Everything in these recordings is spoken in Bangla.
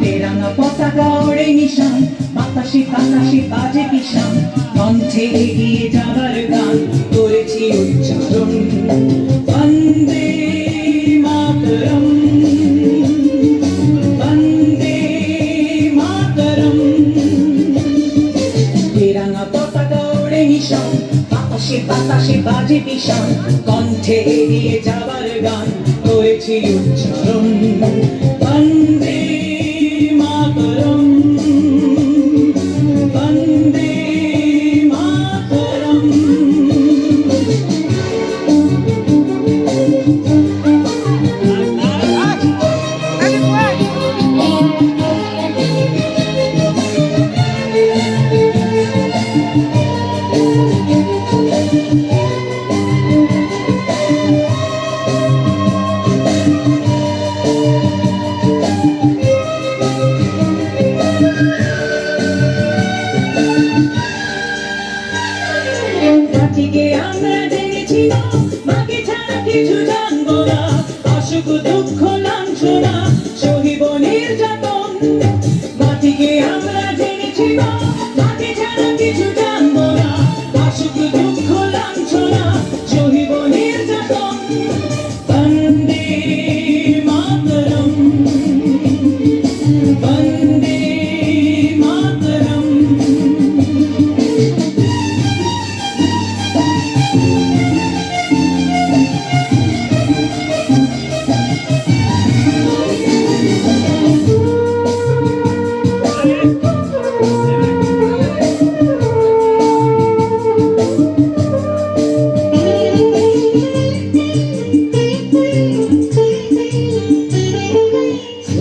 তেরাঙ্গা পতাকা ওড়ে নিশান বাতাসে বাতাসে বাজে কিষান বাতাসে বাতাসে বাজে বিশাল কণ্ঠে নিয়ে যাবার গান করেছি উচ্চারণ। বন্দে জাতিকে আমরা জেনেছি মাকে ছাড়া কিছু জানব না। অসুখ, দুঃখ, লাঞ্ছনা সহিব নির্যাতন। মাটিকে আমরা জেনেছি মাকে ছাড়া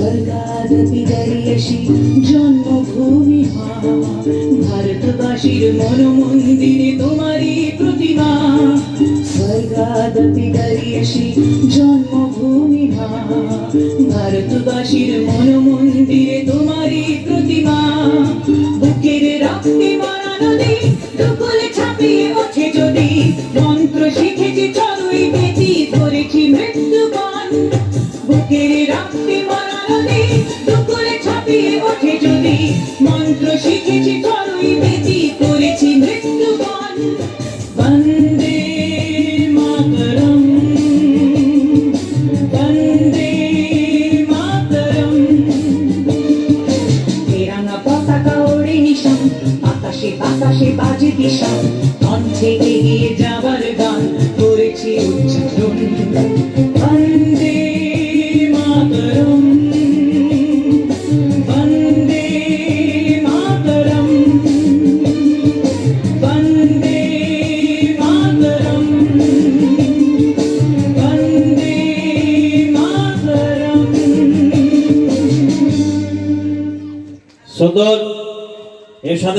স্বর্গাদপি গরিয়সি জন্মভূমি ভারতবাসীর মন মন্দিরে তোমারই প্রতিমা। স্বর্গাদপি দাঁড়িয়েছি জন্মভূমি ভারতবাসীর মন মন্ত্র শিখেছি চড়ুই বেটি করেছি মৃত্যুবান। পতাকা ওড়ে নিশান, আকাশে বাতাসে বাজে দিশান। কণ্ঠে এগিয়ে যাবার গান করেছি উচ্চারণ সুন্দর। এর সাথে